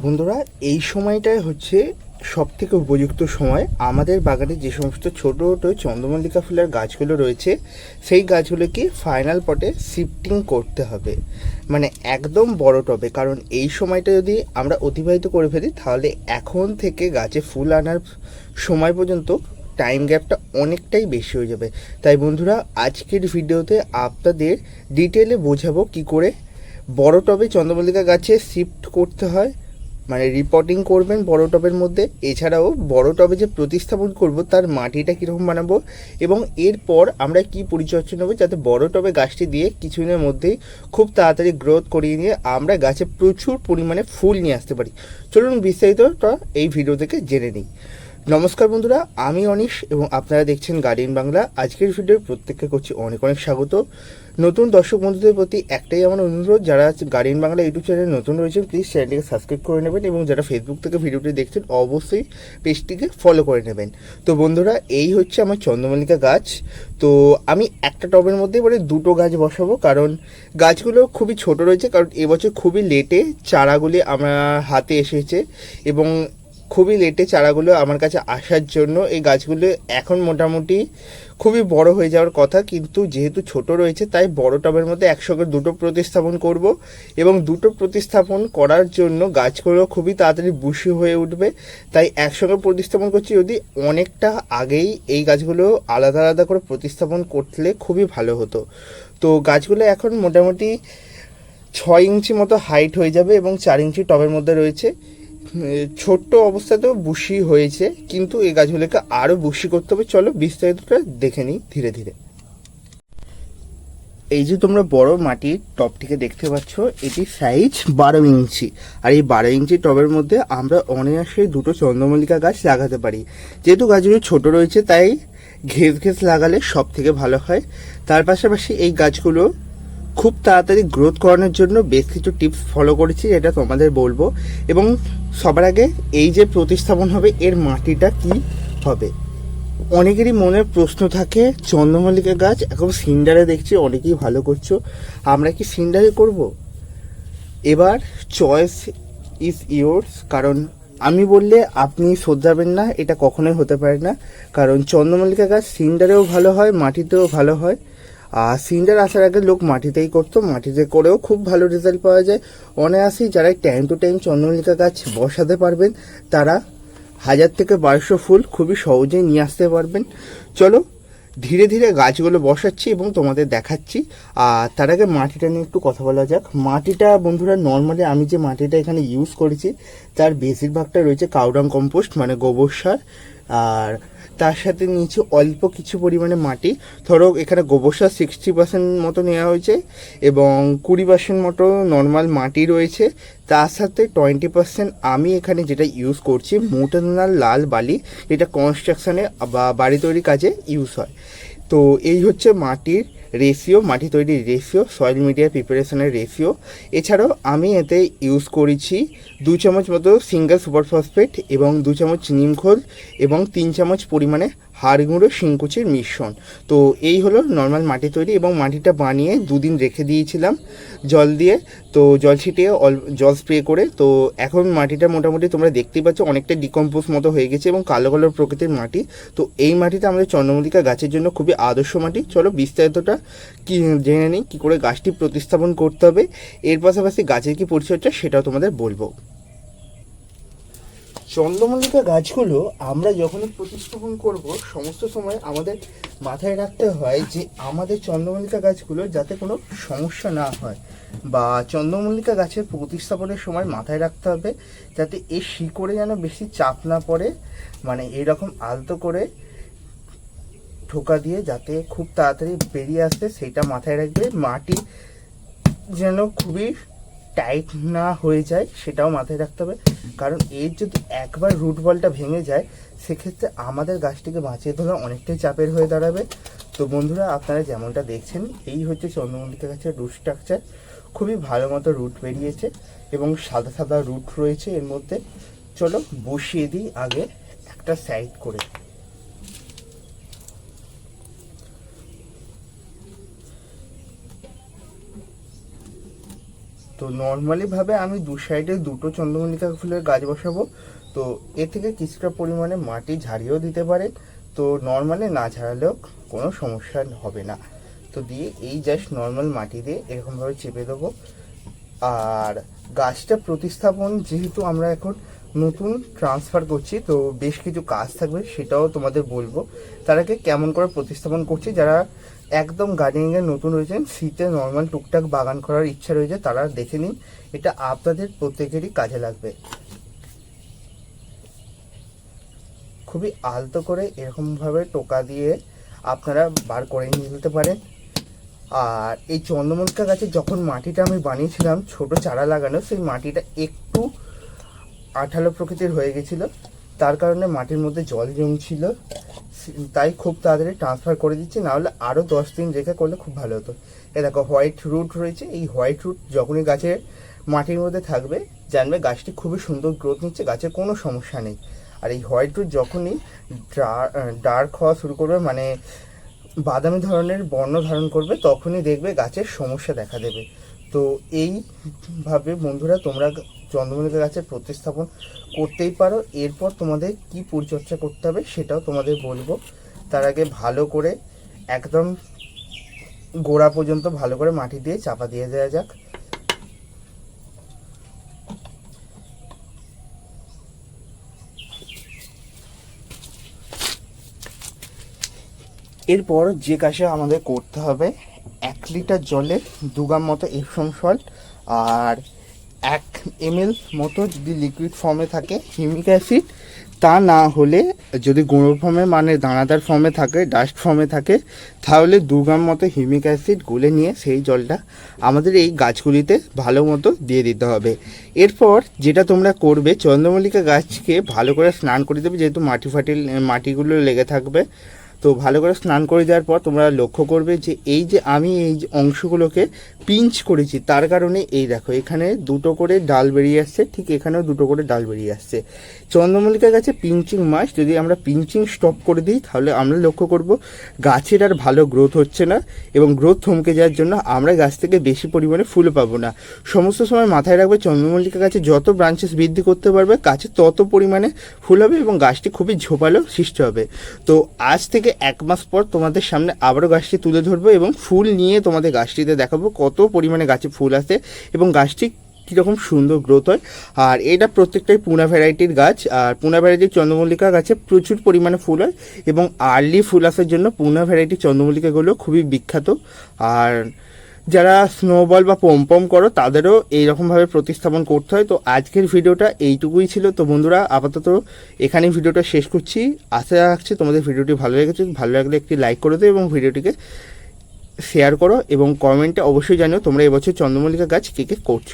বন্ধুরা, এই সময়টাই হচ্ছে সব থেকে উপযুক্ত সময়। আমাদের বাগানে যে সমস্ত ছোট ছোটো চন্দ্রমল্লিকা ফুলের গাছগুলো রয়েছে, সেই গাছগুলোকে ফাইনাল পটে শিফটিং করতে হবে। মানে একদম বড় টবে, কারণ এই সময়টা যদি আমরা অতিবাহিত করে ফেলি, তাহলে এখন থেকে গাছে ফুল আনার সময় পর্যন্ত টাইম গ্যাপটা অনেকটাই বেশি হয়ে যাবে। তাই বন্ধুরা, আজকের ভিডিওতে আপনাদের ডিটেলে বোঝাবো কি করে বড় টবে চন্দ্রমল্লিকা গাছে শিফট করতে হয় মানে রিপোর্টিং করবেন বড় টবের মধ্যে। এছাড়াও বড় টবে যে প্রতিস্থাপন করব, তার মাটিটা কীরকম বানাবো এবং এরপর আমরা কি পরিচর্যা নেব যাতে বড় টবে গাছটি দিয়ে কিছুদিনের মধ্যেই খুব তাড়াতাড়ি গ্রোথ করিয়ে নিয়ে আমরা গাছে প্রচুর পরিমাণে ফুল নিয়ে আসতে পারি। চলুন বিস্তারিতটা এই ভিডিও থেকে জেনে নিই। নমস্কার বন্ধুরা, আমি অনিশ এবং আপনারা দেখছেন গার্ডিয়ান বাংলা। আজকের ভিডিও প্রত্যেককে করছি অনেক অনেক স্বাগত। নতুন দর্শক বন্ধুদের প্রতি একটাই আমার অনুরোধ, যারা গার্ডিয়ান বাংলা ইউটিউব চ্যানেল নতুন রয়েছেন প্লিজ চ্যানেলটিকে সাবস্ক্রাইব করে নেবেন এবং যারা ফেসবুক থেকে ভিডিওটি দেখছেন, অবশ্যই পেজটিকে ফলো করে নেবেন। তো বন্ধুরা, এই হচ্ছে আমার চন্দ্রমল্লিকা গাছ। তো আমি একটা টবের মধ্যে এবারে দুটো গাছ বসাবো, কারণ গাছগুলো খুবই ছোট রয়েছে, কারণ এবছর খুবই লেটে চারাগুলি আমার হাতে এসেছে এবং খুবই লেটে চারাগুলো আমার কাছে আসার জন্য। এই গাছগুলো এখন মোটামুটি খুবই বড় হয়ে যাওয়ার কথা, কিন্তু যেহেতু ছোট রয়েছে, তাই বড় টবের মধ্যে একসঙ্গে দুটো প্রতিস্থাপন করব এবং দুটো প্রতিস্থাপন করার জন্য গাছগুলো খুবই তাড়াতাড়ি বুশি হয়ে উঠবে। তাই একসঙ্গে প্রতিস্থাপন করছি যদি অনেকটা আগেই এই গাছগুলো আলাদা আলাদা করে প্রতিস্থাপন করলে খুবই ভালো হতো। তো গাছগুলো এখন মোটামুটি ছয় ইঞ্চি মতো হাইট হয়ে যাবে এবং চার ইঞ্চি টবের মধ্যে রয়েছে। ছোট্ট অবস্থাতেও বুশি হয়েছে, কিন্তু এই গাছগুলোকে আরও বুশি করতে হবে। চলো বিস্তারিতটা দেখে নিই ধীরে ধীরে। এই যে তোমরা বড় মাটির টবটিকে দেখতে পাচ্ছ, এটি সাইজ বারো ইঞ্চি। আর এই বারো ইঞ্চি টবের মধ্যে আমরা অনায়াসে দুটো চন্দ্রমল্লিকা গাছ লাগাতে পারি। যেহেতু গাছগুলো ছোট রয়েছে, তাই ঘেস ঘেস লাগালে সব থেকে ভালো হয়। তার পাশাপাশি এই গাছগুলো খুব তাড়াতাড়ি গ্রোথ করানোর জন্য বেশ কিছু টিপস ফলো করেছি এটা তোমাদের বলব। এবং সবার আগে এই যে প্রতিস্থাপন হবে, এর মাটিটা কি হবে? অনেকেরই মনের প্রশ্ন থাকে, চন্দ্রমল্লিকা গাছ, এখন সিন্ডারে দেখছি অনেকেই ভালো করছ, আমরা কি সিন্ডারে করব? এবার চয়েস ইজ ইয়োর্স কারণ আমি বললে আপনি শোধাবেন না, এটা কখনোই হতে পারে না। কারণ চন্দ্রমল্লিকা গাছ সিন্ডারেও ভালো হয়, মাটিতেও ভালো হয়। আর সিন্ডার আসার আগে লোক মাটিতেই করতো, মাটিতে করেও খুব ভালো রেজাল্ট পাওয়া যায়। অনায়াসেই যারা টাইম টু টাইম চন্দ্রমল্লিকা গাছ বসাতে পারবেন, তারা হাজার থেকে বারোশো ফুল খুবই সহজেই নিয়ে আসতে পারবেন। চলো, ধীরে ধীরে গাছগুলো বসাচ্ছি এবং তোমাদের দেখাচ্ছি। আর তার আগে মাটিটা নিয়ে একটু কথা বলা যাক। মাটিটা বন্ধুরা নর্মালি আমি যে মাটিটা এখানে ইউজ করেছি, তার বেশিরভাগটা রয়েছে কাউডাং কম্পোস্ট মানে গোবর সার। আর তার সাথে নিয়েছি অল্প কিছু পরিমাণে মাটি। ধরো, এখানে গোবর সার সিক্সটি পার্সেন্ট মতো নেওয়া হয়েছে এবং কুড়ি পার্সেন্ট মতো নর্মাল মাটি রয়েছে। তার সাথে টোয়েন্টি পার্সেন্ট আমি এখানে যেটা ইউজ করছি মোটনাল লাল বালি, যেটা কনস্ট্রাকশানে বা বাড়ি তৈরির কাজে ইউজ হয়। তো এই হচ্ছে মাটির রেশিও মাটি তৈরির রেশিও সয়েল মিডিয়া প্রিপারেশনের রেশিও এছাড়াও আমি এতে ইউজ করেছি দু চামচ মতো সিঙ্গেল সুপার ফসফেট এবং দু চামচ নিমখোল এবং তিন চামচ পরিমাণে হাড় গুঁড়ো শিংকুচির মিশ্রণ। তো এই হলো নর্মাল মাটি তৈরি এবং মাটিটা বানিয়ে দুদিন রেখে দিয়েছিলাম জল দিয়ে। তো জল ছিটিয়ে অল, জল স্প্রে করে, তো এখন মাটিটা মোটামুটি তোমরা দেখতেই পাচ্ছ অনেকটা ডিকম্পোজ মতো হয়ে গেছে এবং কালো কালো প্রকৃতির মাটি। তো এই মাটিটা আমাদের চন্দ্রমল্লিকা গাছের জন্য খুবই আদর্শ মাটি। চলো বিস্তারিতটা কি, জেনে নিই, কী করে গাছটি প্রতিস্থাপন করতে হবে। এর পাশাপাশি গাছের কি পরিচর্যা সেটাও তোমাদের বলব। চন্দ্রমল্লিকা গাছগুলো আমরা যখনই প্রতিস্থাপন করব, সমস্ত সময় আমাদের মাথায় রাখতে হয় যে আমাদের চন্দ্রমল্লিকা গাছগুলো যাতে কোনো সমস্যা না হয় বা চন্দ্রমল্লিকা গাছের প্রতিস্থাপনের সময় মাথায় রাখতে হবে যাতে এর শিকড়ে যেন বেশি চাপ না পড়ে মানে এরকম আলতো করে ঠোকা দিয়ে যাতে খুব তাড়াতাড়ি বেরিয়ে আসে, সেটা মাথায় রাখবে। মাটি যেন খুবই টাইট না হয়ে যায়, সেটাও মাথায় রাখতে হবে। কারণ এর যদি একবার রুট বলটা ভেঙে যায়, সেক্ষেত্রে আমাদের গাছটিকে বাঁচিয়ে তোলা অনেকটাই চাপের হয়ে দাঁড়াবে। তো বন্ধুরা, আপনারা যেমনটা দেখছেন, এই হচ্ছে চন্দ্রমল্লিকা গাছের রুট স্ট্রাকচার খুবই ভালো মতো রুট বেরিয়েছে এবং সাদা সাদা রুট রয়েছে এর মধ্যে। চলো বসিয়ে দিই আগে একটা সাইড করে। তো নর্মালিভাবে আমি দু সাইডে দুটো চন্দ্রমল্লিকা ফুলের গাছ বসাবো। তো এ থেকে কিছুটা পরিমাণে মাটি ঝাড়িয়েও দিতে পারে। তো নর্মালি না ঝাড়ালেও কোনো সমস্যা হবে না। তো দিয়ে এই জাস্ট নর্মাল মাটি দিয়ে এরকমভাবে চেপে দেবো। আর গাছটা প্রতিস্থাপন যেহেতু আমরা এখন নতুন ট্রান্সফার করছি, তো বেশ কিছু কাজ থাকবে সেটাও তোমাদের বলব। তার আগে কেমন করে প্রতিস্থাপন করছি, যারা একদম গার্ডেনিংয়ে নতুন রয়েছেন। শীতে নর্মাল টুকটাক বাগান করার ইচ্ছা রয়েছে, তারা দেখে নিন। এটা আপনাদের প্রত্যেকেরই কাজে লাগবে। খুবই আলতো করে এরকমভাবে টোকা দিয়ে আপনারা বার করে নিতে পারেন। আর এই চন্দ্রমল্লিকা গাছে যখন মাটিটা আমি বানিয়েছিলাম, ছোট চারা লাগানো, সেই মাটিটা একটু আঠালো প্রকৃতির হয়ে গেছিল। তার কারণে মাটির মধ্যে জল জমছিল। তাই খুব তাড়াতাড়ি ট্রান্সফার করে দিচ্ছি, নাহলে আরও দশ দিন রেখে করলে খুব ভালো হতো। এ দেখো হোয়াইট রুট রয়েছে, এই হোয়াইট রুট যখনই গাছের মাটির মধ্যে থাকবে, জানবে গাছটি খুবই সুন্দর গ্রোথ নিচ্ছে, গাছের কোনো সমস্যা নেই। আর এই হোয়াইট রুট যখনই ডার্ক হওয়া শুরু করবে মানে বাদামি ধরনের বর্ণ ধারণ করবে, তখনই দেখবে গাছের সমস্যা দেখা দেবে। তো এইভাবে বন্ধুরা তোমরা চন্দ্রমল্লিকা গাছের প্রতিস্থাপন করতেই পারো। এরপর তোমাদের কি পরিচর্যা করতে হবে সেটাও তোমাদের বলব। তার আগে ভালো করে একদম গোড়া পর্যন্ত ভালো করে মাটি দিয়ে চাপা দিয়ে দেওয়া যাক। এরপর যে কাজে আমাদের করতে হবে, এক লিটার জলে দু গ্রাম মতো এপসম সল্ট আর এক এমএল মতো যদি লিকুইড ফর্মে থাকে হিমিক অ্যাসিড তা না হলে যদি গুঁড়ো ফর্মে মানে দানাদার ফর্মে থাকে ডাস্ট ফর্মে থাকে, তাহলে দু গ্রাম মতো হিমিক অ্যাসিড গুলে নিয়ে সেই জলটা আমাদের এই গাছগুলিতে ভালো মতো দিয়ে দিতে হবে। এরপর যেটা তোমরা করবে, চন্দ্রমল্লিকা গাছকে ভালো করে স্নান করে দেবে, যেহেতু মাটি ফাটি, মাটিগুলো লেগে থাকবে। তো ভালো করে স্নান করে দেওয়ার পর তোমরা লক্ষ্য করবে যে এই যে আমি এই অংশগুলোকে পিঞ্চ করেছি, তার কারণে এই দেখো, এখানে দুটো করে ডাল বেরিয়ে আসছে, ঠিক এখানেও দুটো করে ডাল বেরিয়ে আসছে। চন্দ্রমল্লিকা গাছে পিঞ্চিং মাস যদি আমরা পিঞ্চিং স্টপ করে দিই, তাহলে আমরা লক্ষ্য করব গাছের আর ভালো গ্রোথ হচ্ছে না এবং গ্রোথ থমকে যাওয়ার জন্য আমরা গাছ থেকে বেশি পরিমাণে ফুল পাবো না। সমস্ত সময় মাথায় রাখবে চন্দ্রমল্লিকা গাছে যত ব্রাঞ্চেস বৃদ্ধি করতে পারবে, গাছে তত পরিমাণে ফুল হবে এবং গাছটি খুবই ঝোপালো, সৃষ্টি হবে। তো আজ থেকে এক মাস পর তোমাদের সামনে আবারও গাছটি তুলে ধরবো এবং ফুল নিয়ে তোমাদের গাছটিতে দেখাবো কত পরিমাণে গাছে ফুল আসে এবং গাছটি কীরকম সুন্দর গ্রোথ হয়। আর এটা প্রত্যেকটাই পুনা ভ্যারাইটির গাছ। আর পুনা ভ্যারাইটির চন্দ্রমল্লিকা গাছে প্রচুর পরিমাণে ফুল হয় এবং আর্লি ফুল আসার জন্য পুনা ভ্যারাইটির চন্দ্রমল্লিকাগুলো খুবই বিখ্যাত। আর যারা স্নোবল বা পমপম করো, তাদেরও এইরকমভাবে প্রতিস্থাপন করতে হয়। তো আজকের ভিডিওটা এইটুকুই ছিল। তো বন্ধুরা, আপাতত এখানেই ভিডিওটা শেষ করছি। আশা রাখছি তোমাদের ভিডিওটি ভালো লেগেছে। ভালো লাগলে একটি লাইক করে দেবে এবং ভিডিওটিকে শেয়ার করো এবং কমেন্টে অবশ্যই জানিও তোমরা এবছর চন্দ্রমল্লিকা গাছ কে কে করছ।